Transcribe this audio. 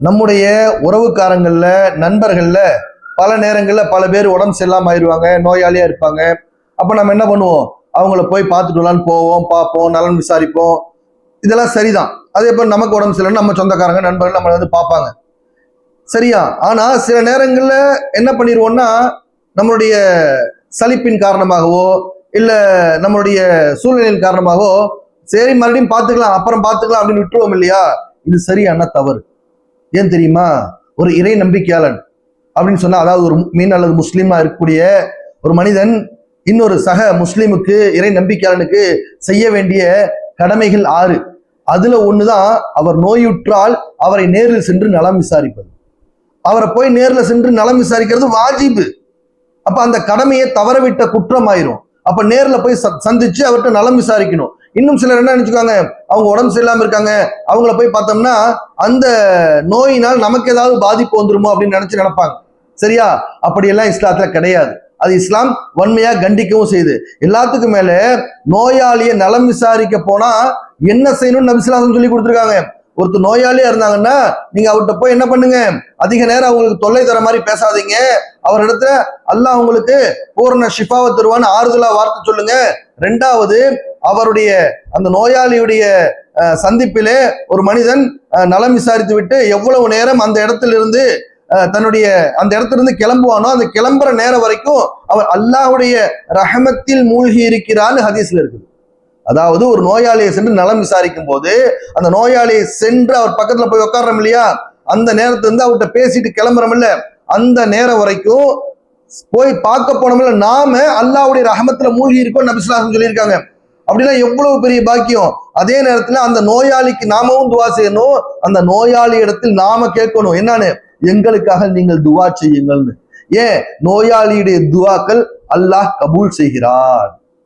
நம்முடைய உறவுக்காரங்களில் நண்பர்களில் பல நேரங்களில் பல பேர் உடம்பு சரியில்லாமல் ஆயிடுவாங்க நோயாளியாக இருப்பாங்க. அப்போ நம்ம என்ன பண்ணுவோம்? அவங்கள போய் பார்த்துட்டு வரலான்னு போவோம் பார்ப்போம் நலன் விசாரிப்போம். இதெல்லாம் சரிதான். அதே போல் நமக்கு உடம்பு சரியில்லைன்னு நம்ம சொந்தக்காரங்க நண்பர்கள் நம்மளை வந்து பார்ப்பாங்க. சரியா? ஆனால் சில நேரங்களில் என்ன பண்ணிடுவோம்னா நம்மளுடைய சலிப்பின் காரணமாகவோ இல்லை நம்மளுடைய சூழ்நிலையின் காரணமாகவோ சரி மறுபடியும் பார்த்துக்கலாம் அப்புறம் பார்த்துக்கலாம் அப்படின்னு விட்டுருவோம் இல்லையா? இது சரியான தவறு? ஏன் தெரியுமா? ஒரு இறை நம்பிக்கையாளன். அப்படின்னு சொன்னா அதாவது ஒரு மீன் அல்லது முஸ்லீமா இருக்கக்கூடிய ஒரு மனிதன் இன்னொரு சக முஸ்லீமுக்கு இறை நம்பிக்கையாளனுக்கு செய்ய வேண்டிய கடமைகள் ஆறு. அதுல ஒண்ணுதான் அவர் நோயுற்றால் அவரை நேரில் சென்று நலம் விசாரிப்பது. அவரை போய் நேரில் சென்று நலம் விசாரிக்கிறது வாஜிபு. அப்ப அந்த கடமையை தவறவிட்ட குற்றம் ஆயிரும். அப்ப நேர்ல போய் சந்திச்சு அவர்கிட்ட நலம் விசாரிக்கணும். இன்னும் சிலர் என்ன நினச்சிக்காங்க அவங்க உடம்பு சரியில்லாமல் இருக்காங்க. அவங்கள போய் பார்த்தோம்னா அந்த நோயினால் நமக்கு ஏதாவது பாதிப்பு வந்துருமோ அப்படின்னு நினச்சி நினைப்பாங்க. சரியா? அப்படியெல்லாம் இஸ்லாத்தில் கிடையாது. அது இஸ்லாம் வன்மையாக கண்டிக்கவும் செய்யுது. எல்லாத்துக்கும் மேலே நோயாளியை நலம் விசாரிக்க போனால் என்ன செய்யணும்னு நபிஸ்லாம் சொல்லி கொடுத்துருக்காங்க. ஒருத்தர் நோயாளியா இருந்தாங்கன்னா நீங்க அவர்கிட்ட போய் என்ன பண்ணுங்க? அதிக நேரம் அவங்களுக்கு தொல்லை தர மாதிரி பேசாதீங்க. அவரிடத்துல அல்லாஹ் அவங்களுக்கு பூரண ஷிஃபாவை தருவான்னு ஆறுதலா வார்த்தை சொல்லுங்க. ரெண்டாவது அவருடைய அந்த நோயாளியுடைய சந்திப்பிலே ஒரு மனிதன் நலம் விசாரித்து விட்டு எவ்வளவு நேரம் அந்த இடத்துல இருந்து தன்னுடைய அந்த இடத்திலிருந்து கிளம்புவானோ அந்த கிளம்புற நேரம் வரைக்கும் அவர் அல்லாஹ்வுடைய ரஹமத்தில் மூழ்கி இருக்கிறான்னு ஹதீஸ்ல இருக்குது. அதாவது ஒரு நோயாளியை சென்று நலம் விசாரிக்கும் போது அந்த நோயாளியை சென்று அவர் பக்கத்துல போய் உட்கார்றோம் இல்லையா? அந்த நேரத்துல இருந்து அவர்கிட்ட பேசிட்டு கிளம்புறோம் இல்ல? அந்த நேரம் வரைக்கும் போய் பார்க்க போனோம்ல நாம அல்லாவுடைய ரஹமத்துல மூழ்கி இருக்கோம் நபிஸ்லாம் சொல்லியிருக்காங்க. அப்படின்னா எவ்வளவு பெரிய பாக்கியம்? அதே நேரத்துல அந்த நோயாளிக்கு நாமவும் துவா செய்யணும். அந்த நோயாளி இடத்தில் நாம கேட்கணும். என்னன்னு? எங்களுக்காக நீங்கள் துவா செய்யுங்கள்னு. ஏன்? நோயாளியுடைய துவாக்கள் அல்லாஹ் கபூல் செய்கிறான்